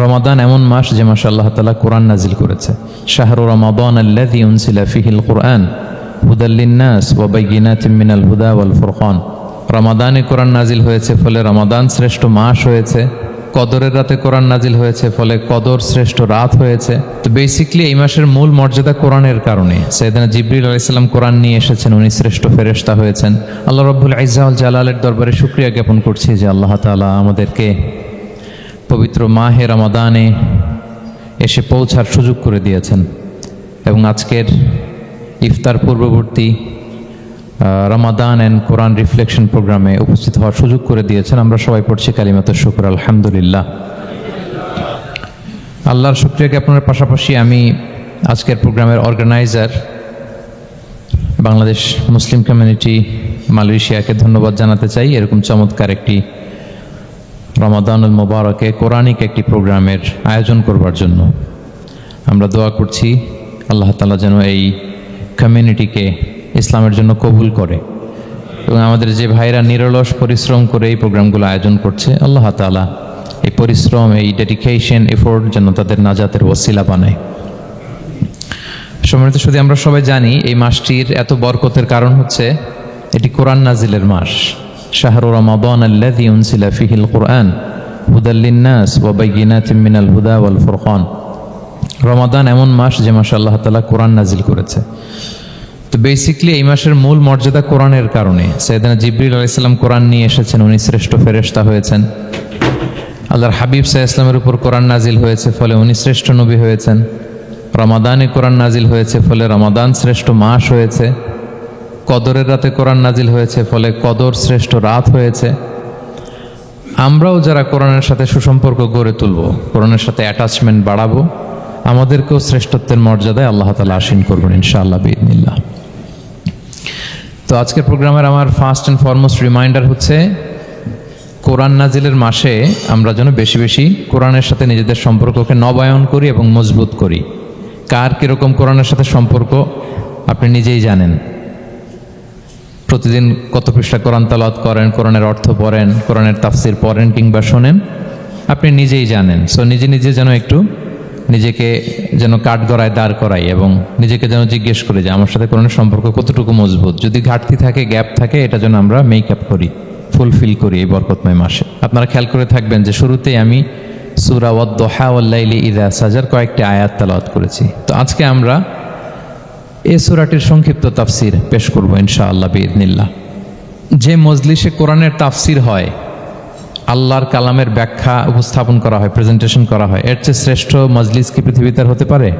রমাদান এমন মাস যে মাসে আল্লাহ তালা কোরআন নাজিল করেছে। শাহরু রমাদান আল্লাযী উনসিলা ফিহিল কোরআন হুদাল্লিন্নাস ওয়া বাইয়িনাতিম মিনাল হুদা ওয়াল ফুরকান। রমাদানে কোরআন নাজিল হয়েছে ফলে রমাদান শ্রেষ্ঠ মাস হয়েছে। কদরের রাতে কোরআন নাজিল হয়েছে ফলে কদর শ্রেষ্ঠ রাত হয়েছে। তো বেসিকলি এই মাসের মূল মর্যাদা কোরআনের কারণে। সৈয়দনা জিবরিল আলাইসাল্লাম কোরআন নিয়ে এসেছেন, উনি শ্রেষ্ঠ ফেরেশতা হয়েছেন। আল্লাহ রব্বুল ইজাউল জালালের দরবারে শুক্রিয়া জ্ঞাপন করছি যে আল্লাহ তালা আমাদেরকে পবিত্র মাহে রমাদানে এসে পৌঁছার সুযোগ করে দিয়েছেন। এবং আজকের ইফতার পূর্ববর্তী রমাদান অ্যান্ড কোরআন রিফ্লেকশন প্রোগ্রামে উপস্থিত হওয়ার সুযোগ করে দিয়েছেন। আমরা সবাই পড়ছি কালিমাত শুক্র, আলহামদুলিল্লাহ। আল্লাহর শুক্রিয়া জ্ঞাপনের পাশাপাশি আমি আজকের প্রোগ্রামের অর্গানাইজার বাংলাদেশ মুসলিম কমিউনিটি মালয়েশিয়াকে ধন্যবাদ জানাতে চাই। এরকম চমৎকার একটি রমাদানুল মোবারকে কোরআনিক একটি প্রোগ্রামের আয়োজন করবার জন্য। আমরা দোয়া করছি, আল্লাহ তালা যেন এই কমিউনিটিকে ইসলামের জন্য কবুল করে। এবং আমাদের যে ভাইরা নিরলস পরিশ্রম করে এই প্রোগ্রামগুলো আয়োজন করছে, আল্লাহ তালা এই পরিশ্রম, এই ডেডিকেশন এফোর্ট যেন তাদের নাজাতের ওসিলা বানায়। সম্মানিত শুধু আমরা সবাই জানি এই মাসটির এত বরকতের কারণ হচ্ছে এটি কোরআন নাজিলের মাস। শাহরু রমাদান আল্লাযী উনসিলা ফিহিল কোরআন হুদাল্লিন্নাস ওয়া বাইয়িনাতিম মিনাল হুদা ওয়াল রমাদান এমন মাস যে মাসে আল্লাহ তাআলা কোরআন নাজিল করেছে। তো বেসিকলি এই মাসের মূল মর্যাদা কোরআনের কারণে। সৈয়দনা জিবরিল আলাইসাল্লাম কোরআন নিয়ে এসেছেন, উনি শ্রেষ্ঠ ফেরেশতা হয়েছেন। আল্লাহর হাবিব সাহা ইসলামের উপর কোরআন নাজিল হয়েছে, ফলে উনি শ্রেষ্ঠ নবী হয়েছেন। রমাদানে কোরআন নাজিল হয়েছে, ফলে রমাদান শ্রেষ্ঠ মাস হয়েছে। কদরের রাতে কোরআন নাজিল হয়েছে, ফলে কদর শ্রেষ্ঠ রাত হয়েছে। আমরাও যারা কোরআনের সাথে সুসম্পর্ক গড়ে তুলব, কোরআনের সাথে অ্যাটাচমেন্ট বাড়াবো, আমাদেরকেও শ্রেষ্ঠত্বের মর্যাদায় আল্লাহ তালা আসীন করবেন ইনশাআল্লাহ বিদিনিল্লাহ তো আজকের প্রোগ্রামের আমার ফার্স্ট অ্যান্ড ফরমোস্ট রিমাইন্ডার হচ্ছে, কোরআন নাজিলের মাসে আমরা যেন বেশি বেশি কোরআনের সাথে নিজেদের সম্পর্ককে নবায়ন করি এবং মজবুত করি। কার কীরকম কোরআনের সাথে সম্পর্ক, আপনি নিজেই জানেন। প্রতিদিন কত পৃষ্ঠা কোরআন তালাত করেন, কোরআনের অর্থ পড়েন, কোরআনের তাফসির পড়েন কিংবা শোনেন, আপনি নিজেই জানেন। সো নিজে নিজে যেন একটু নিজেকে যেন কাঠ গড়ায় দাঁড় করাই এবং নিজেকে যেন জিজ্ঞেস করি যে আমার সাথে কোরআনের সম্পর্ক কতটুকু মজবুত। যদি ঘাটতি থাকে, গ্যাপ থাকে, এটা যেন আমরা মেক আপ করি ফুলফিল করি এই বরকতময় মাসে। আপনারা খেয়াল করে থাকবেন যে শুরুতেই আমি সুরা ওয়াদ্দোহা ইদা সাজার কয়েকটি আয়াত তালাওয়াত করেছি। তো আজকে আমরা এ সুরাটির সংক্ষিপ্ত তাফসির পেশ করব ইনশাআল্লাহ বিদনিল্লাহ যে মজলিসে কোরআনের তাফসির হয়, আল্লাহর কালামের ব্যাখ্যা উপস্থাপন করা হয় প্রেজেন্টেশন করা হয়, এর চেয়ে শ্রেষ্ঠ মজলিস কি পৃথিবীতে হতে পারে?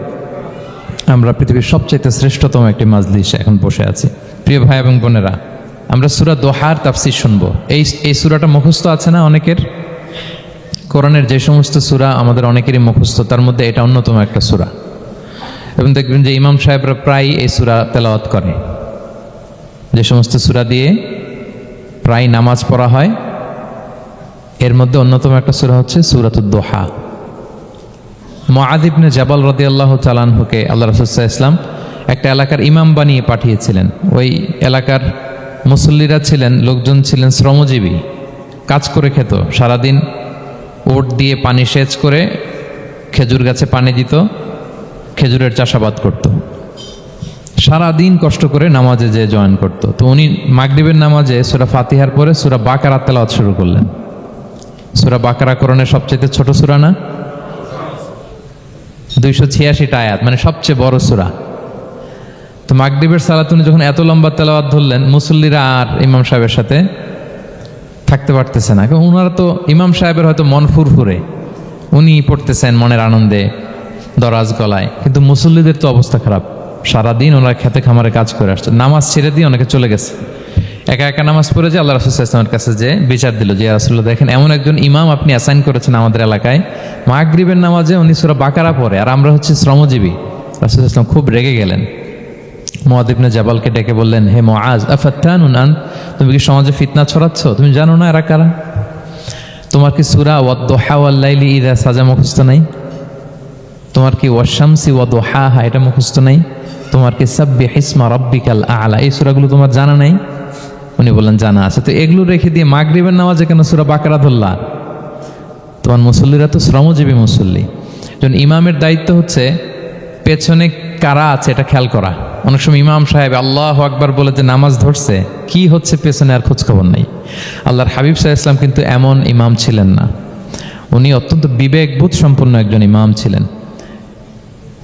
আমরা পৃথিবীর সবচাইতে শ্রেষ্ঠতম একটি মজলিস এখন বসে আছি। প্রিয় ভাই এবং বোনেরা, আমরা সুরা দোহার তাফসির শুনব। এই এই সুরাটা মুখস্থ আছে না অনেকের? কোরআনের যে সমস্ত সুরা আমাদের অনেকেরই মুখস্থ, তার মধ্যে এটা অন্যতম একটা সুরা। এবং দেখবেন যে ইমাম সাহেবরা প্রায় এই সুরা তেলাওয়াত করে। যে সমস্ত সুরা দিয়ে প্রায় নামাজ পড়া হয়। এর মধ্যে অন্যতম একটা সুরা হচ্ছে সুরাতুদ দোহা। মহাদিবনে জাবাল রদি আল্লাহ চালানহুকে আল্লাহ রসুল্লাহ ইসলাম একটা এলাকার ইমাম বানিয়ে পাঠিয়েছিলেন। ওই এলাকার মুসল্লিরা ছিলেন, লোকজন ছিলেন শ্রমজীবী। কাজ করে খেত। সারাদিন ওট দিয়ে পানি সেচ করে খেজুর গাছে পানি দিত। খেজুরের চাষাবাদ করত। সারাদিন কষ্ট করে নামাজে যে জয়েন করত। তো উনি মাগরিবের নামাজে সুরা ফাতিহার পরে সুরা বাকারা তেলাওয়াত শুরু করলেন। সুরা বাকারা করণের সবচেয়ে ছোট সুরা না? দুইশো ছিয়াশিটা আয়াত মানে সবচেয়ে বড় সুরা। তো মাগরিবের সালাত উনি যখন এত লম্বা তেলাওয়াত ধরলেন, মুসল্লিরা আর ইমাম সাহেবের সাথে থাকতে পারতেছে না। কারণ ওনারা তো ইমাম সাহেবের হয়তো মন ফুরফুরে। উনি পড়তেছেন মনের আনন্দে। দরাজ গলায়। কিন্তু মুসল্লিদের তো অবস্থা খারাপ। সারাদিন ওনারা খেতে খামারে কাজ করে আসছে। নামাজ ছেড়ে দিয়ে অনেকে চলে গেছে। একা একা নামাজ পড়ে যে আল্লাহ রাসুল ইসলামের কাছে যে বিচার দিল যে রাসুল্লাহ দেখেন এমন একজন ইমাম আপনি অ্যাসাইন করেছেন আমাদের এলাকায়। মাগরিবের নামাজে উনি সুরা বাকারা পড়ে। আর আমরা হচ্ছে শ্রমজীবী। রাসুল ইসলাম খুব রেগে গেলেন। মহাদিবনে জাবালকে ডেকে বললেন, হে মহাজ আফাত্তানুন তুমি কি সমাজে ফিতনা ছড়াচ্ছ? তুমি জানো না এরা কারা? তোমার কি সুরা ওয়াদ্দোহা ওয়াল্লাইলি ইদা সাজা মুখস্থ নাই? তোমার কি ওয়াশামসি ওয়াদোহা হা এটা মুখস্থ নাই? তোমার কি সাব্বি হিসমা রব্বিকাল আলা? এই সুরাগুলো তোমার জানা নাই? উনি বললেন, জানা আছে। তো এগুলো রেখে দিয়ে মাগরিবের নামাজে কেন সুরা বাকারা ধরলা? তোমার মুসল্লিরা তো শ্রমজীবী মুসল্লি। যখন ইমামের দায়িত্ব হচ্ছে, পেছনে কারা আছে এটা খেয়াল করা। অনেক সময় ইমাম সাহেব আল্লাহ আকবার বলে যে নামাজ ধরছে, কি হচ্ছে পেছনে আর খোঁজখবর নেই। আল্লাহর হাবিব সাহা ইসলাম কিন্তু এমন ইমাম ছিলেন না। উনি অত্যন্ত বিবেকবোধ সম্পন্ন একজন ইমাম ছিলেন।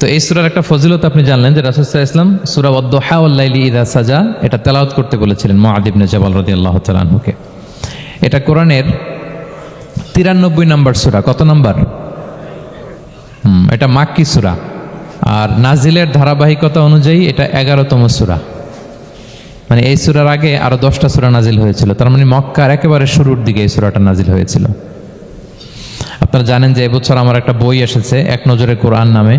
তো এই সুরার একটা ফজিলত আপনি জানলেন যে রাসুসাহ ইসলাম সুরা ওদ্দোহাউল্লাইলি ইদা সাজা, এটা তেলাওয়াত করতে বলেছিলেন মহাদিবনে জবাল রদি আল্লাহ তালাহুকে এটা কোরআনের তিরানব্বই নম্বর সুরা। কত নম্বর? হুম, এটা মাক্কি সুরা। আর নাজিলের ধারাবাহিকতা অনুযায়ী এটা এগারোতম সুরা। মানে এই সুরার আগে আরও দশটা সুরা নাজিল হয়েছিল। তার মানে মক্কার একেবারে শুরুর দিকে এই সুরাটা নাজিল হয়েছিল। আপনারা জানেন যে এবছর আমার একটা বই এসেছে, এক নজরে কোরআন নামে।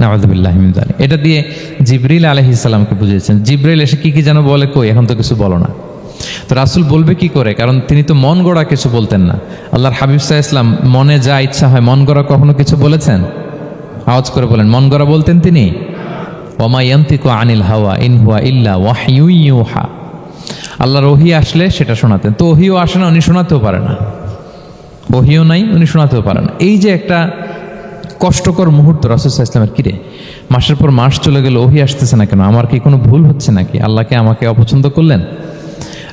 নামাজবিল্লাহ জানি এটা দিয়ে জিব্রিল আলহিসাল্লামকে বুঝিয়েছেন। জিব্রিল এসে কি কি যেন বলে, কই, এখন তো কিছু বলো না। তো রাসুল বলবে কি করে? কারণ তিনি তো মন গড়া কিছু বলতেন না। আল্লাহর হাবিব সাহা ইসলাম মনে যা ইচ্ছা হয়, মন গড়া কখনো কিছু বলেছেন? আওয়াজ করে বলেন, মন গড়া বলতেন তিনি? ওমা ইয়ান্তিকু আনিল হাওয়া, ইন হুয়া ইল্লা ওয়াহইউ ইউহা। আল্লাহর ওহি আসলে সেটা শোনাতেন। তো ওহিও আসে না, উনি শোনাতেও পারে না। ওহিও নাই, উনি শোনাতেও পারেন না। এই যে একটা কষ্টকর মুহূর্ত রাসুসাহ ইসলামের কিরে? মাসের পর মাস চলে গেলে, ওহি আসতেছে না কেন? আমার কি কোনো ভুল হচ্ছে নাকি? আল্লাহকে আমাকে অপছন্দ করলেন?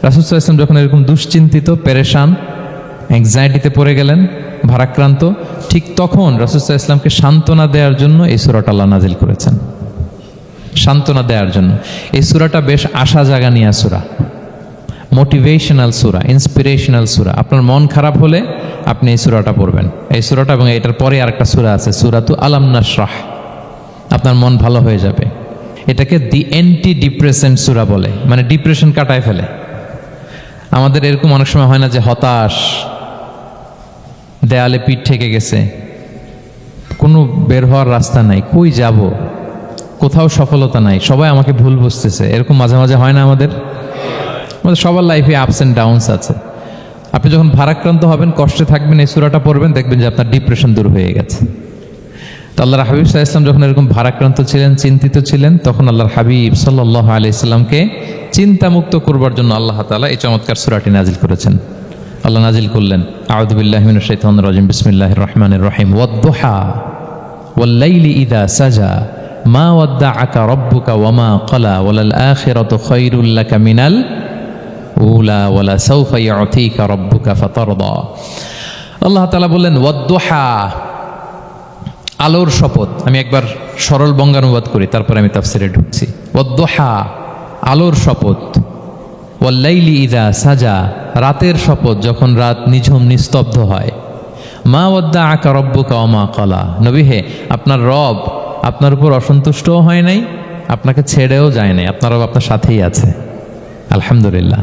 রাসুসাহ ইসলাম যখন এরকম দুশ্চিন্তিত, পেরেশান অ্যাংজাইটিতে পড়ে গেলেন, ভারাক্রান্ত, ঠিক তখন রাসুসাহ ইসলামকে সান্ত্বনা দেওয়ার জন্য এই সুরাটা আল্লাহ নাজিল করেছেন। সান্ত্বনা দেওয়ার জন্য। এই সুরাটা বেশ আশা জাগা নিয়ে সুরা। মোটিভেশনাল সুরা ইন্সপিরেশনাল সুরা আপনার মন খারাপ হলে আপনি এই সুরাটা পড়বেন। এই সুরাটা এবং এটার পরে আরেকটা সুরা আছে সুরাতু আলাম নাসরাহ আপনার মন ভালো হয়ে যাবে। এটাকে দি অ্যান্টি ডিপ্রেশন সুরা বলে মানে ডিপ্রেশন কাটায় ফেলে। আমাদের এরকম অনেক সময় হয় না যে হতাশ, দেয়ালে পিঠ ঠেকে গেছে, কোনো বের হওয়ার রাস্তা নাই, কই যাব? কোথাও সফলতা নাই, সবাই আমাকে ভুল বুঝতেছে। এরকম মাঝে মাঝে হয় না আমাদের? আমাদের সবার লাইফে আপস অ্যান্ড ডাউনস আছে। আপনি যখন ভারাক্রান্ত হবেন, কষ্টে থাকবেন, এই সুরাটা পড়বেন, দেখবেন যে আপনার ডিপ্রেশন দূর হয়ে গেছে। তো আল্লাহর হাবিব সাহা ইসলাম যখন এরকম ভারাক্রান্ত ছিলেন, চিন্তিত ছিলেন, তখন আল্লাহর হাবিব সাল্লাহ আলি ইসলামকে চিন্তামুক্ত করবার জন্য আল্লাহ তালা এই চমৎকার সুরাটি নাজিল করেছেন। আল্লাহ নাজিল করলেন আউদুবিল্লাহমিন শৈতান রাজিম বিসমিল্লাহ রহমান রহিম, ওয়াদ্দোহা, ওয়াল্লাইলি ইদা সাজা, মা ওয়াদ্দা আকা রব্বুকা ওয়ামা কলা ওয়ালাল আখিরাতু খায়রুল মিনাল الأولى ولسوف يعطيك ربك فترضى আল্লাহ তালা বললেন ওয়াদ্দোহা আলোর শপথ আমি একবার সরল বঙ্গানুবাদ করি তারপরে আমি তাফসিরে ঢুকছি ওয়াদ্দোহা আলোর শপথ ওয়াল্লাইলি ইদা সাজা রাতের শপথ যখন রাত নিঝুম নিস্তব্ধ হয় মা ওদ্দা আকা রব্বুকা অমা কলা নবী হে আপনার রব আপনার উপর অসন্তুষ্টও হয় নাই আপনাকে ছেড়েও যায় নাই আপনার রব আপনার সাথেই আছে আলহামদুলিল্লাহ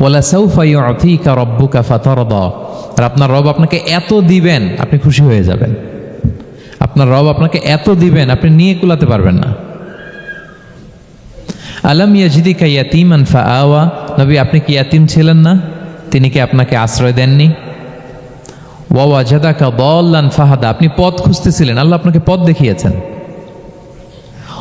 ওয়ালা সৌফা ইউতিকা রব্বুকা ফাতারদা। আর আপনার রব আপনাকে এত দিবেন, আপনি খুশি হয়ে যাবেন। আপনার রব আপনাকে এত দিবেন, আপনি নিয়ে কুলাতে পারবেন না। আলম ইয়াজিদিকা ইয়াতিমান ফা আওয়া নবী, আপনি কি ইয়াতিম ছিলেন না? তিনি কি আপনাকে আশ্রয় দেননি? ওয়া জাদাকা দল্লান ফাহাদা। আপনি পথ খুঁজতেছিলেন, আল্লাহ আপনাকে পথ দেখিয়েছেন।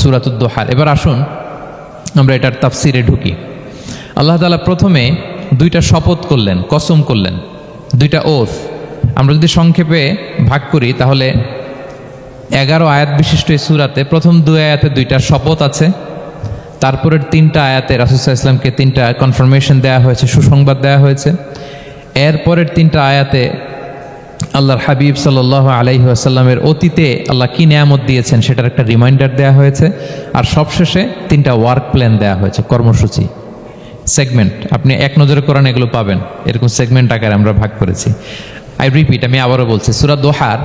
সুরাতুদ্দোহার এবার আসুন আমরা এটার তাফসিরে ঢুকি। আল্লাহ তালা প্রথমে দুইটা শপথ করলেন, কসম করলেন, দুইটা ওথ আমরা যদি সংক্ষেপে ভাগ করি, তাহলে এগারো আয়াত বিশিষ্ট এই সুরাতে প্রথম দুই আয়াতে দুইটা শপথ আছে, তারপরের তিনটা আয়াতে রাসুসাহ ইসলামকে তিনটা কনফার্মেশন দেওয়া হয়েছে, সুসংবাদ দেওয়া হয়েছে। এরপরের তিনটা আয়াতে আল্লাহর হাবিব সাল্লাহ আলাইহি আসাল্লামের অতীতে আল্লাহ কি নিয়ামত দিয়েছেন সেটার একটা রিমাইন্ডার দেওয়া হয়েছে। আর সবশেষে তিনটা ওয়ার্ক প্ল্যান দেওয়া হয়েছে, কর্মসূচি। সেগমেন্ট আপনি এক নজরে করেন এগুলো পাবেন। এরকম সেগমেন্ট আকারে আমরা ভাগ করেছি। আই রিপিট আমি আবারও বলছি, সুরা দোহার,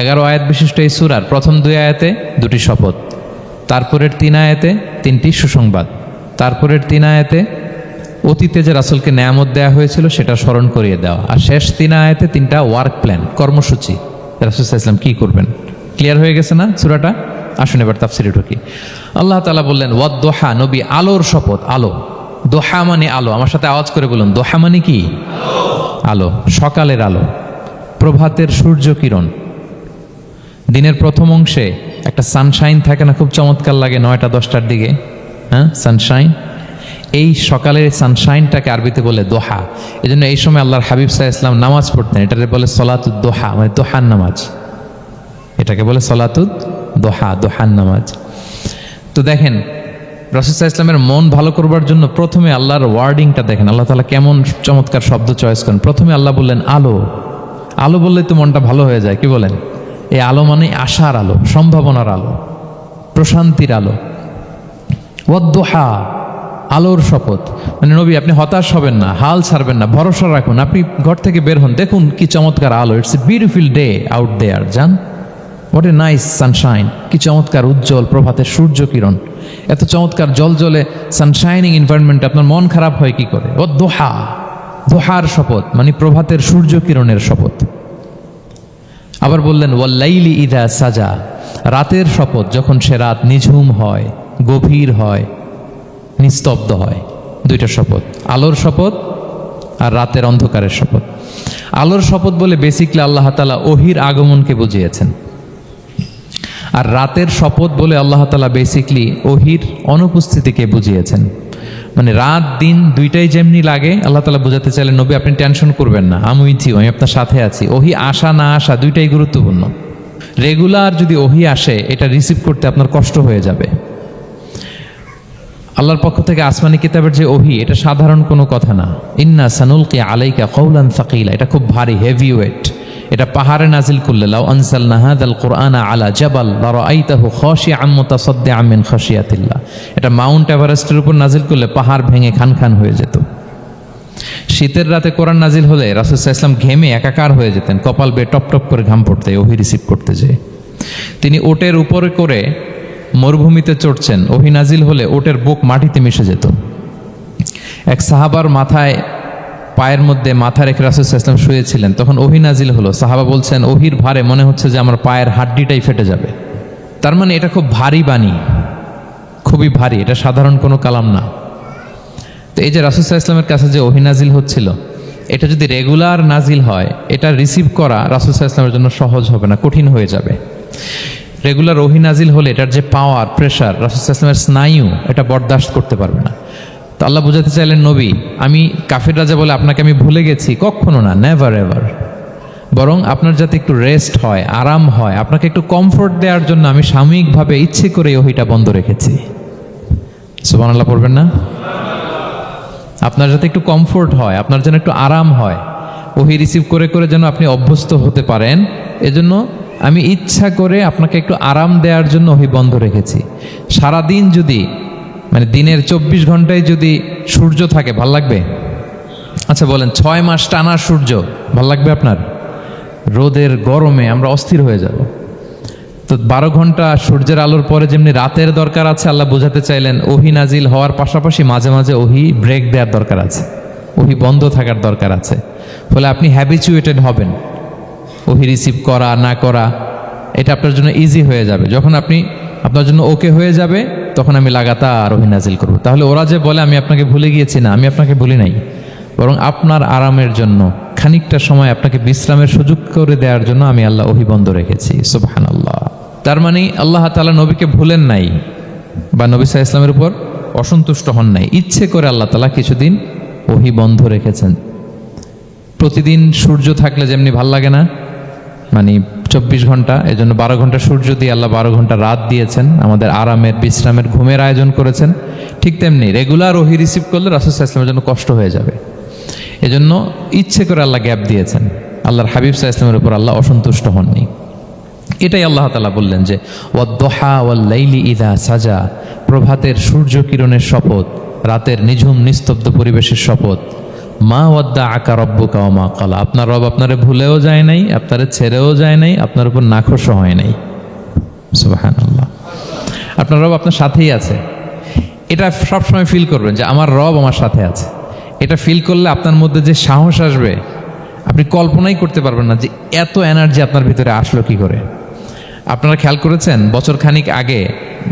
এগারো আয়াত বিশিষ্ট এই সুরার প্রথম দুই আয়াতে দুটি শপথ, তারপরের তিন আয়াতে তিনটি সুসংবাদ, তারপরের তিন আয়াতে অতীতে যে রাসুলকে নেয়ামত দেওয়া হয়েছিল, সেটা স্মরণ করিয়ে দেওয়া আর শেষ তিন আয়াতে তিনটা ওয়ার্ক প্ল্যান কর্মসূচি। রাসুল ইসলাম কি করবেন? ক্লিয়ার হয়ে গেছে না সুরাটা? আসুন এবার তাফসিরে ঢুকি। আল্লাহ তালা বললেন, ওয়াদ দোহা, নবী আলোর শপথ, আলো। দোহা মানে আলো। আমার সাথে আওয়াজ করে বলুন, দোহা মানে কি? আলো। সকালের আলো। প্রভাতের সূর্য কিরণ। দিনের প্রথম অংশে একটা সানশাইন থাকে না, খুব চমৎকার লাগে, নয়টা দশটার দিকে। হ্যাঁ সানশাইন এই সকালের সানশাইনটাকে আরবিতে বলে দোহা। এই জন্য এই সময় আল্লাহর হাবিব সাহা ইসলাম নামাজ পড়তেন। এটাকে বলে সলাতুদ দোহা মানে দোহান নামাজ। এটাকে বলে সলাতুদ দোহা দোহান নামাজ। তো দেখেন রসুল্লাহ ইসলামের মন ভালো করবার জন্য প্রথমে আল্লাহর ওয়ার্ডিংটা দেখেন। আল্লাহ তালা কেমন চমৎকার শব্দ চয়েস করেন। প্রথমে আল্লাহ বললেন, আলো। আলো বললে তো মনটা ভালো হয়ে যায়, কি বলেন? এই আলো মানে আশার আলো, সম্ভাবনার আলো, প্রশান্তির আলো। ওয়াদ্দোহা। আলোর শপথ। মানে নবী, আপনি হতাশ হবেন না, হাল ছাড়বেন না, ভরসা রাখুন। আপনি ঘর থেকে বের হন, দেখুন কি চমৎকার আলো। It's a beautiful day out there যান হোয়াট এ নাইস সানশাইন কি চমৎকার উজ্জ্বল প্রভাতের সূর্য কিরণ এত চমৎকার জল জলে সানশাইনিং এনভায়রনমেন্ট আপনার মন খারাপ হয় কি করে? ও দোহা? দোহার শপথ মানে প্রভাতের সূর্য কিরণের শপথ। আবার বললেন ওয়াল্লাইলি ইদা সাজা। রাতের শপথ, যখন সে রাত নিঝুম হয়, গভীর হয় নিস্তব্ধ হয় দুইটা শপথ, আলোর শপথ আর রাতের অন্ধকারের শপথ। আলোর শপথ বলে বেসিকলি আল্লাহ তালা ওহির আগমনকে বুঝিয়েছেন। আর রাতের শপথ বলে আল্লাহ তালা বেসিকলি ওহির অনুপস্থিতিকে বুঝিয়েছেন। মানে রাত, দিন দুইটাই যেমনি লাগে, আল্লাহ তালা বোঝাতে চাইলেন নবী আপনি টেনশন করবেন না আমি ইউ আমি আপনার সাথে আছি। ওহি আসা, না আসা দুইটাই গুরুত্বপূর্ণ। রেগুলার যদি ওহি আসে, এটা রিসিভ করতে আপনার কষ্ট হয়ে যাবে। আল্লাহর পক্ষ থেকে আসমানি কিতাবের যে ওহি, এটা সাধারণ কোনো কথা না। ইন্না সানুলকে আলাইকা কৌলান সাকিলা। এটা খুব ভারী হেভি ওয়েট এটা পাহাড়ে নাজিল করলে, লাউ আনসাল নাহাদ আল কোরআনা আলা জাবাল লার আইতাহু খসি আম্মতা সদ্দে আমিন খসিয়াতিল্লা এটা মাউন্ট এভারেস্টের উপর নাজিল করলে পাহাড় ভেঙে খান খান হয়ে যেত। শীতের রাতে কোরআন নাজিল হলে রাসুসাহ ইসলাম ঘেমে একাকার হয়ে যেতেন, কপাল বেয়ে টপ টপ করে ঘাম পড়তে, ওহি রিসিভ করতে যেয়ে। তিনি ওটের উপরে করে মরুভূমিতে চড়ছেন। ওহি নাজিল হলে ওটের বুক মাটিতে মিশে যেত। এক সাহাবার মাথায়, পায়ের মধ্যে মাথা রেখে রাসুসাহ ইসলাম শুয়েছিলেন। তখন ওহি নাজিল হলো। সাহাবা বলছেন ওহির ভারে মনে হচ্ছে যে আমার পায়ের হাড্ডিটাই ফেটে যাবে। তার মানে এটা খুব ভারী বাণী। খুবই ভারী। এটা সাধারণ কোনো কালাম না। তো এই যে রাসুসাহ ইসলামের কাছে যে অহিনাজিল হচ্ছিল, এটা যদি রেগুলার নাজিল হয়, এটা রিসিভ করা রাসুসাহ ইসলামের জন্য সহজ হবে না, কঠিন হয়ে যাবে। রেগুলার ওহি নাজিল হলে এটার যে পাওয়ার প্রেশার ইসলামের স্নায়ু, এটা বরদাস্ত করতে পারবে না। তো আল্লাহ বোঝাতে চাইলেন, নবী, আমি কাফির রাজা বলে আপনাকে আমি ভুলে গেছি, কখনো না নেভার এভার বরং আপনার যাতে একটু রেস্ট হয়, আরাম হয়, আপনাকে একটু কমফোর্ট দেওয়ার জন্য আমি সাময়িকভাবে ইচ্ছে করে ওহিটা বন্ধ রেখেছি। সুবান আল্লাহ পড়বেন না? আপনার যাতে একটু কমফোর্ট হয়, আপনার যেন একটু আরাম হয়, ওহি রিসিভ করে করে যেন আপনি অভ্যস্ত হতে পারেন, এজন্য আমি ইচ্ছা করে আপনাকে একটু আরাম দেওয়ার জন্য ওহি বন্ধ রেখেছি। সারাদিন যদি মানে দিনের চব্বিশ ঘন্টায় যদি সূর্য থাকে, ভালো লাগবে? আচ্ছা বলেন, ছয় মাস টানা সূর্য, ভালো লাগবে আপনার? রোদের গরমে আমরা অস্থির হয়ে যাব। তো বারো ঘণ্টা সূর্যের আলোর পরে যেমনি রাতের দরকার আছে, আল্লাহ বোঝাতে চাইলেন, ওহি নাজিল হওয়ার পাশাপাশি মাঝে মাঝে ওহি ব্রেক দেওয়ার দরকার আছে। ওহি বন্ধ থাকার দরকার আছে। ফলে আপনি হ্যাবিচুয়েটেড হবেন। ওহি রিসিভ করা, না করা, এটা আপনার জন্য ইজি হয়ে যাবে। যখন আপনি, আপনার জন্য ওকে হয়ে যাবে, তখন আমি লাগাতার ওহি নাজিল করব। তাহলে ওরা যে বলে, আমি আপনাকে ভুলে গিয়েছি না, আমি আপনাকে ভুলি নাই। বরং আপনার আরামের জন্য, খানিকটা সময় আপনাকে বিশ্রামের সুযোগ করে দেওয়ার জন্য আমি আল্লাহ ওহি বন্ধ রেখেছি। সুবহান আল্লাহ তার মানে আল্লাহ তালা নবীকে ভুলেন নাই বা নবী সাহা ইসলামের উপর অসন্তুষ্ট হন নাই। ইচ্ছে করে আল্লাহ তালা কিছুদিন ওহি বন্ধ রেখেছেন। প্রতিদিন সূর্য থাকলে যেমনি ভালো লাগে না মানে চব্বিশ ঘণ্টা এই জন্য বারো ঘণ্টা সূর্য দিয়ে আল্লাহ বারো ঘণ্টা রাত দিয়েছেন। আমাদের আরামের, বিশ্রামের, ঘুমের আয়োজন করেছেন। ঠিক তেমনি রেগুলার ওহি রিসিভ করলে রাসুসাহ ইসলামের জন্য কষ্ট হয়ে যাবে। এজন্য ইচ্ছে করে আল্লাহ গ্যাপ দিয়েছেন। আল্লাহর হাবিব সাহা ইসলামের উপর আল্লাহ অসন্তুষ্ট হননি। এটাই আল্লাহ তালা বললেন যে, ওয়াদ্দোহা ওয়াল্লাইলি ইদা সাজা প্রভাতের সূর্য কিরণের শপথ, রাতের নিঝুম নিস্তব্ধ পরিবেশের শপথ। মা ওয়াদ্দা আকা রব্বুকা ও মা কালা। আপনার রব আপনারে ভুলেও যায় নাই, আপনারে ছেড়েও যায় নাই, আপনার উপর নাখোশও হয় নাই। সুবাহান আপনার রব আপনার সাথেই আছে। এটা সবসময় ফিল করবেন যে আমার রব আমার সাথে আছে। এটা ফিল করলে আপনার মধ্যে যে সাহস আসবে, আপনি কল্পনাই করতে পারবেন না যে এত এনার্জি আপনার ভিতরে আসলো কি করে। আপনারা খেয়াল করেছেন বছর খানিক আগে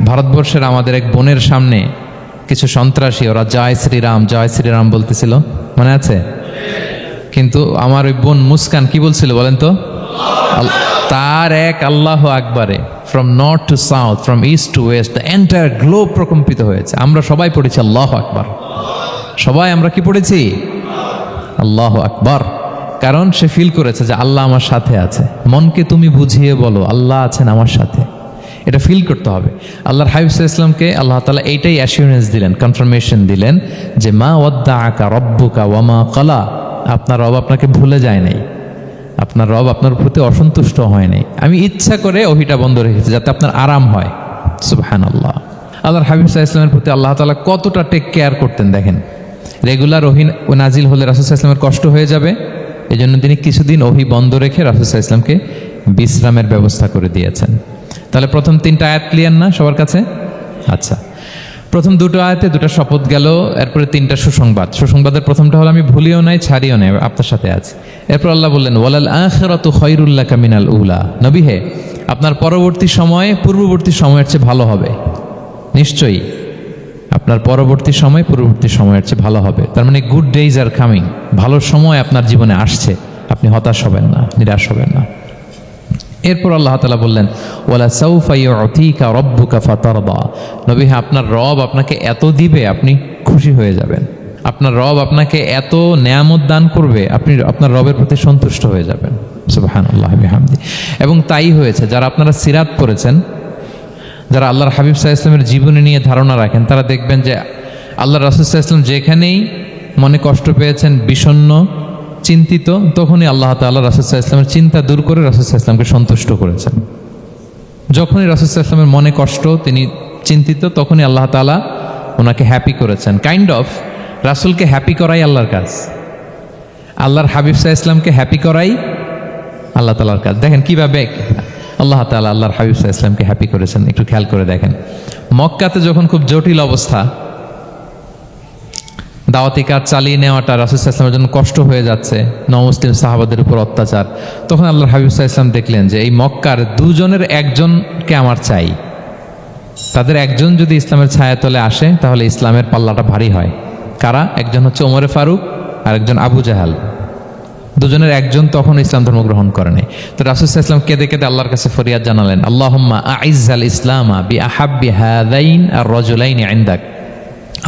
ভারতবর্ষের আমাদের এক বোনের সামনে কিছু সন্ত্রাসী, ওরা জয় শ্রীরাম জয় শ্রীরাম বলতেছিল। মনে আছে? কিন্তু আমার ওই বোন মুস্কান কি বলছিল বলেন তো? তার এক আল্লাহ আকবারে from north to south from east to west the entire globe প্রকম্পিত হয়েছে। আমরা সবাই পড়েছি আল্লাহ আকবার। সবাই আমরা কি পড়েছি? আল্লাহ আকবার। কারণ সে ফিল করেছে যে আল্লাহ আমার সাথে আছে। মনকে তুমি বুঝিয়ে বলো, আল্লাহ আছেন আমার সাথে। এটা ফিল করতে হবে। আল্লাহর হাবিবস ইসলামকে আল্লাহ তালা এইটাই অ্যাসিউরেন্স দিলেন কনফার্মেশন দিলেন যে মা ওয়াদ্দা আকা রব্বুকা ওয়ামা কলা আপনার রব আপনাকে ভুলে যায় নাই। আপনার রব আপনার প্রতি অসন্তুষ্ট হয় নাই। আমি ইচ্ছা করে ওহিটা বন্ধ রেখেছি যাতে আপনার আরাম হয়। সুবহান আল্লাহ আল্লাহর হাবিব সাহা ইসলামের প্রতি আল্লাহ তালা কতটা টেক কেয়ার করতেন দেখেন। রেগুলার ওহি নাজিল হলে রাসুল ইসলামের কষ্ট হয়ে যাবে। এই জন্য তিনি কিছুদিন ওহি বন্ধ রেখে রাসুল ইসলামকে বিশ্রামের ব্যবস্থা করে দিয়েছেন। তাহলে প্রথম তিনটা আয়াত ক্লিয়ার না সবার কাছে? আচ্ছা। প্রথম দুটো আয়াতে দুটো শপথ গেল, এরপরে তিনটা সুসংবাদ। সুসংবাদের প্রথমটা হলো, আমি ভুলিও নাই, ছাড়িও নাই, আপনার সাথে আছি। এরপর আল্লাহ বললেন, ওয়ালাল আখিরাতু খৈরুল্লাহ কামিনাল উলা। নবী হে, আপনার পরবর্তী সময় পূর্ববর্তী সময়ের চেয়ে ভালো হবে। নিশ্চয়ই, আপনার পরবর্তী সময় পূর্ববর্তী সময়ের চেয়ে ভালো হবে। তার মানে গুড ডেইজ আর কামিং ভালো সময় আপনার জীবনে আসছে। আপনি হতাশ হবেন না, নিরাশ হবেন না। এরপর আল্লাহ তালা বললেন ওলা সৌফাইকা রব্বুকা ফাতারবা নবী হ্যাঁ আপনার রব আপনাকে এত দিবে, আপনি খুশি হয়ে যাবেন। আপনার রব আপনাকে এত নেয়ামত দান করবে, আপনি আপনার রবের প্রতি সন্তুষ্ট হয়ে যাবেন। সুবাহান আল্লাহ বিহামদি। এবং তাই হয়েছে, যারা আপনারা সিরাত পড়েছেন, যারা আল্লাহর হাবিব সাহা ইসলামের জীবনী নিয়ে ধারণা রাখেন, তারা দেখবেন যে আল্লাহ রাসুল সাহা ইসলাম যেখানেই মনে কষ্ট পেয়েছেন, বিষণ্ণ চিন্তিত, তখনই আল্লাহ তাল্লাহ রাসুল সাহা ইসলামের চিন্তা দূর করে রাসুল সাহা ইসলামকে সন্তুষ্ট করেছেন। যখনই রাসুল সাহা ইসলামের মনে কষ্ট, তিনি চিন্তিত, তখনই আল্লাহ তালা ওনাকে হ্যাপি করেছেন। কাইন্ড অফ রাসুলকে হ্যাপি করাই আল্লাহর কাজ। আল্লাহর হাবিব সাহা ইসলামকে হ্যাপি করাই আল্লাহ তালার কাজ। দেখেন কীভাবে আল্লাহ তালা আল্লাহর হাবিব সাহা ইসলামকে হ্যাপি করেছেন। একটু খেয়াল করে দেখেন। মক্কাতে যখন খুব জটিল অবস্থা দাওয়াতি কাজ চালিয়ে নেওয়াটা রাসুল ইসলামের জন্য কষ্ট হয়ে যাচ্ছে। নমুসলিম সাহাবাদের উপর অত্যাচার। তখন আল্লাহ হাবিব সাহা ইসলাম দেখলেন যে, এই মক্কার দুজনের একজনকে আমার চাই। তাদের একজন যদি ইসলামের ছায়াতলে আসে, তাহলে ইসলামের পাল্লাটা ভারী হয়। কারা? একজন হচ্ছে ওমরে ফারুক আর একজন আবু জাহাল। দুজনের একজন তখন ইসলাম ধর্ম গ্রহণ করেনি তো রাসুল ইসলাম কেঁদে কেঁদে আল্লাহর কাছে ফরিয়াদ জানালেন, আল্লাহম্মা আইজাল ইসলামা বি আহাব্বি হাদাইন আর রজুলাইন আইন্দাক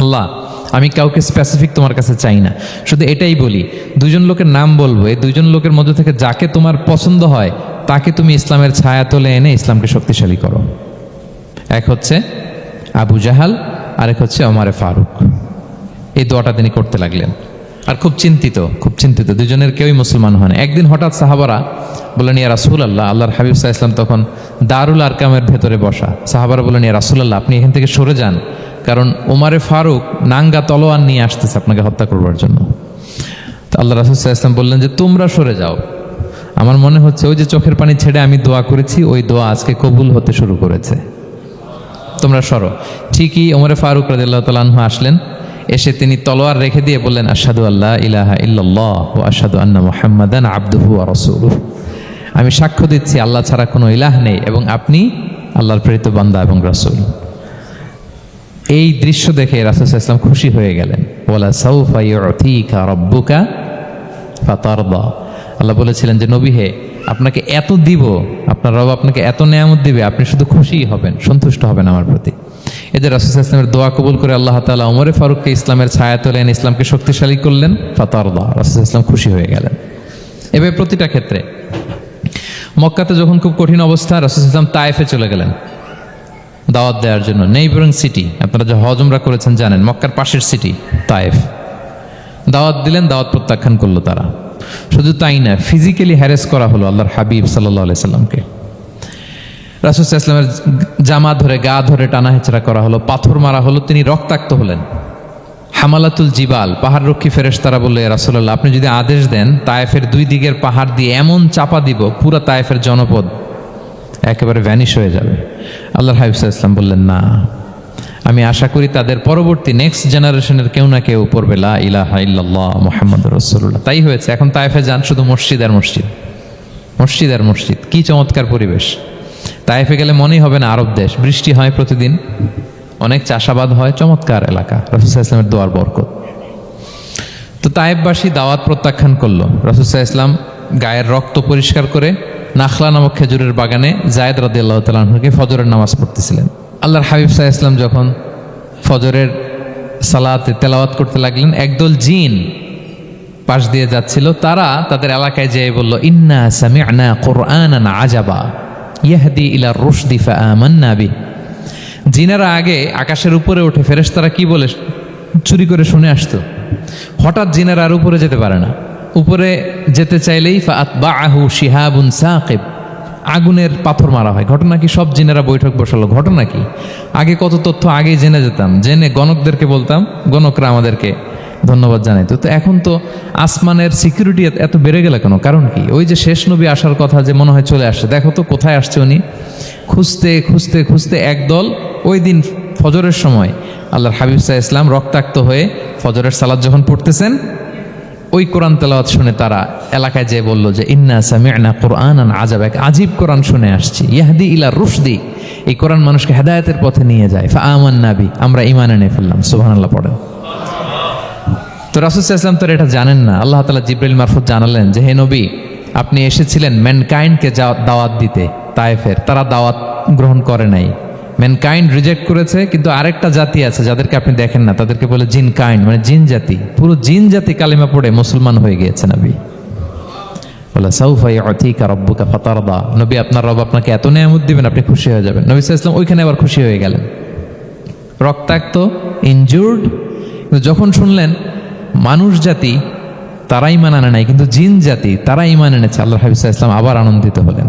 আল্লাহ আমি কাউকে স্পেসিফিক তোমার কাছে চাই না। শুধু এটাই বলি, দুজন লোকের নাম বলব, এই দুজন লোকের মধ্যে থেকে যাকে তোমার পছন্দ হয়, তাকে তুমি ইসলামের ছায়া তোলে এনে ইসলামকে শক্তিশালী করো। এক হচ্ছে আবু জাহাল, আরেক হচ্ছে অমারে ফারুক। এই দোয়াটা তিনি করতে লাগলেন। আর খুব চিন্তিত খুব চিন্তিত, দুজনের কেউই মুসলমান হয় না। একদিন হঠাৎ সাহাবারা বললেন, ইয়া রাসুল আল্লাহ আল্লাহর হাবিব সাহা ইসলাম তখন দারুল আরকামের ভেতরে বসা। সাহাবারা বললেন, ইয়া রাসুল আল্লাহ আপনি এখান থেকে সরে যান। কারণ ওমারে ফারুক নাঙ্গা তলোয়ার নিয়ে আসতেছে আপনাকে হত্যা করবার জন্য। তো আল্লাহ ইসলাম বললেন যে, তোমরা সরে যাও। আমার মনে হচ্ছে ওই যে চোখের পানি ছেড়ে আমি দোয়া করেছি, ওই দোয়া আজকে কবুল হতে শুরু করেছে। তোমরা সরো। ঠিকই ওমরে ফারুক রাদিল্লাহ তালাহু আসলেন, এসে তিনি তলোয়ার রেখে দিয়ে বললেন আসাদু আল্লাহ ইলাহা ইল্লাল্লাহ ও আসাদু আন্না মুহাম্মাদান আব্দুহু রসুলু আমি সাক্ষ্য দিচ্ছি, আল্লাহ ছাড়া কোনো ইলাহ নেই এবং আপনি আল্লাহর প্রেরিত বান্দা এবং রসুল। এই দৃশ্য দেখে রাসুল ইসলাম খুশি হয়ে গেলেন। ওলা সৌফা রব্বুকা ফাতারদা। আল্লাহ বলেছিলেন যে, নবী হে, আপনাকে এত দিব, আপনার রব আপনাকে এত নেয়ামত দিবে, আপনি শুধু খুশিই হবেন, সন্তুষ্ট হবেন আমার প্রতি। এদের রাসুল ইসলামের দোয়া কবুল করে আল্লাহ তালা ওমরে ফারুককে ইসলামের ছায়া তোলেন ইসলামকে শক্তিশালী করলেন, ফাতারদা, রাসুল ইসলাম খুশি হয়ে গেলেন। এবার প্রতিটা ক্ষেত্রে মক্কাতে যখন খুব কঠিন অবস্থা, রাসুল ইসলাম তায়েফে চলে গেলেন। দাওয়াত দেওয়ার জন্য। নেইবরিং সিটি, আপনারা যে হজমরা করেছেন জানেন, মক্কার পাশের সিটি, তায়েফ। দাওয়াত দিলেন, দাওয়াত প্রত্যাখ্যান করল তারা। শুধু তাই না ফিজিক্যালি হ্যারেস করা হলো আল্লাহর হাবিব সাল্লাহ সাল্লামকে। রাসুল ইসলামের জামা ধরে, গা ধরে টানা হেঁচড়া করা হলো, পাথর মারা হলো, তিনি রক্তাক্ত হলেন। হামালাতুল জিবাল, পাহাড় রক্ষী ফেরেশ তারা বললে রাসুল্লাহ আপনি যদি আদেশ দেন, তায়েফের দুই দিকের পাহাড় দিয়ে এমন চাপা দিব, পুরা তায়েফের জনপদ একেবারে ভ্যানিশ হয়ে যাবে। আল্লাহর হাবিব ইসলাম বললেন, না। আমি আশা করি তাদের পরবর্তী নেক্সট জেনারেশনের কেউ না কেউ পড়বে, লা ইলাহা ইল্লাল্লাহ মোহাম্মদ রসুল্লাহ তাই হয়েছে। এখন তাইফে যান শুধু মসজিদ আর মসজিদ। মসজিদ আর মসজিদ। কি চমৎকার পরিবেশ। তাইফে গেলে মনেই হবে না আরব দেশ। বৃষ্টি হয় প্রতিদিন। অনেক চাষাবাদ হয়। চমৎকার এলাকা। রসুল্লাহ ইসলামের দোয়ার বরকত। তো তাইফবাসী দাওয়াত প্রত্যাখ্যান করল। রসুল্লাহ ইসলাম গায়ের রক্ত পরিষ্কার করে নাখলা নামক খেজুরের বাগানে জায়দ রাদি আল্লাহ তালকে ফজরের নামাজ পড়তেছিলেন। আল্লাহর হাবিব সাহা ইসলাম যখন ফজরের সালাতে, তেলাওয়াত করতে লাগলেন, একদল জিন পাশ দিয়ে যাচ্ছিল। তারা তাদের এলাকায় যেয়ে বলল, ইন্না সামি'না কোরআনান আজাবা, ইয়াহদি ইলা রুশদি ফাআমান্না বি জিনেরা আগে আকাশের উপরে উঠে ফেরেশতারা কি বলে চুরি করে শুনে আসতো। হঠাৎ জিনারা আর উপরে যেতে পারে না। উপরে যেতে চাইলেই ফাআতবাআহু শিহাবুন সাকিব। আগুনের পাথর মারা হয়। ঘটনা কি? সব জিনেরা বৈঠক বসালো। ঘটনা কি? আগে কত তথ্য আগে জেনে যেতাম। জেনে গণকদেরকে বলতাম, গণকরা আমাদেরকে ধন্যবাদ জানাইতো। তো এখন তো আসমানের সিকিউরিটি এত বেড়ে গেল কেন? কারণ কি? ওই যে শেষ নবী আসার কথা যে মনে হয় চলে আসছে। দেখো তো কোথায় আসছে উনি। খুঁজতে খুঁজতে খুঁজতে একদল ওই দিন ফজরের সময় আল্লাহর হাবিব সাহা ইসলাম রক্তাক্ত হয়ে ফজরের সালাদ যখন পড়তেছেন ওই কোরআন তেলাওয়াত শুনে তারা এলাকায় যেয়ে বলল যে, ইন্না সামি'না কোরআন আজাব। এক আজীব কোরআন শুনে আসছি। ইয়াহদি ইলা রুশদি। এই কোরআন মানুষকে হেদায়তের পথে নিয়ে যায়। ফা আমান নাবি আমরা ইমান এনে ফেললাম। সুবহানাল্লাহ পড়েন। তো রাসুল ইসলাম তো এটা জানেন না। আল্লাহ তালা জিব্রাইল মারফত জানালেন যে, হে নবী, আপনি এসেছিলেন ম্যানকাইন্ডকে দাওয়াত দিতে, তায়েফের। তারা দাওয়াত গ্রহণ করে নাই। ম্যানকাইন্ড রিজেক্ট করেছে, কিন্তু আরেকটা জাতি আছে যাদেরকে আপনি দেখেন না, তাদেরকে বলে জিন কাইন্ড মানে জিন জাতি। পুরো জিন জাতি কালিমা পড়ে মুসলমান হয়ে গিয়েছে নবী। বলে সাউফাই অথিকা রব্বুকা ফাতারদা। নবী, আপনার রব আপনাকে এত নেয়ামত দিবেন, আপনি খুশি হয়ে যাবেন। নবী ওয়াসাল্লাম ওইখানে আবার খুশি হয়ে গেলেন। রক্তাক্ত ইনজুর্ড কিন্তু যখন শুনলেন, মানুষ জাতি তারা ইমান আনে নাই, কিন্তু জিন জাতি তারা ইমান এনেছে হাবিব সাল্লাল্লাহু ইসলাম আবার আনন্দিত হলেন।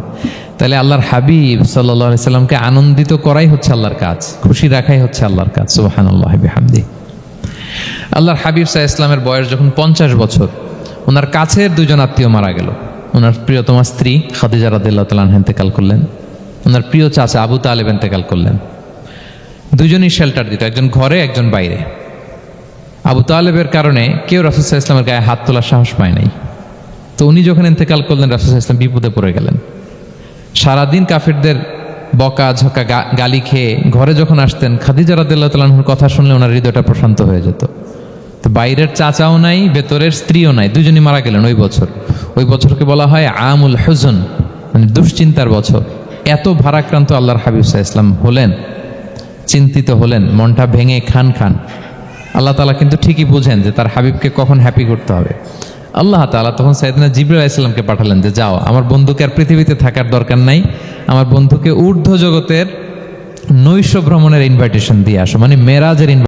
তাহলে আল্লাহর হাবিব সাল্লাহ সাল্লামকে আনন্দিত করাই হচ্ছে আল্লাহর কাজ, খুশি রাখাই হচ্ছে আল্লাহর কাজ। সুবাহানুল্লাহ বিহামদি। আল্লাহর হাবিব সাহা ইসলামের বয়স যখন পঞ্চাশ বছর, ওনার কাছের দুজন আত্মীয় মারা গেল। ওনার প্রিয়তমা স্ত্রী খাদিজা রাদিল্লাহ তালান হেন্তেকাল করলেন। ওনার প্রিয় চাচা আবু তালেব এন্তেকাল করলেন। দুজনই শেল্টার দিত, একজন ঘরে, একজন বাইরে। আবু তালেবের কারণে কেউ রাসুসাহ ইসলামের গায়ে হাত তোলার সাহস পায় নাই। তো উনি যখন ইন্তেকাল করলেন রাসুসাহ ইসলাম বিপদে পড়ে গেলেন। সারাদিন কাফিরদের বকা ঝকা গালি খেয়ে ঘরে যখন আসতেন, খাদিজা রাদিল্লাহ কথা শুনলে ওনার হৃদয়টা প্রশান্ত হয়ে যেত। তো বাইরের চাচাও নাই, ভেতরের স্ত্রীও নাই, দুজনই মারা গেলেন ওই বছর। ওই বছরকে বলা হয় আমুল হুজন মানে দুশ্চিন্তার বছর। এত ভারাক্রান্ত আল্লাহর হাবিব ইসলাম হলেন, চিন্তিত হলেন, মনটা ভেঙে খান খান। আল্লাহ তালা কিন্তু ঠিকই বুঝেন যে তার হাবিবকে কখন হ্যাপি করতে হবে। আল্লাহ তালা তখন সাইদিনা জিবরুল ইসলামকে পাঠালেন যে, যাও, আমার বন্ধুকে আর পৃথিবীতে থাকার দরকার নাই। আমার বন্ধুকে ঊর্ধ্ব জগতের নৈশ ভ্রমণের ইনভাইটেশন দিয়ে আসো। মানে মেরাজের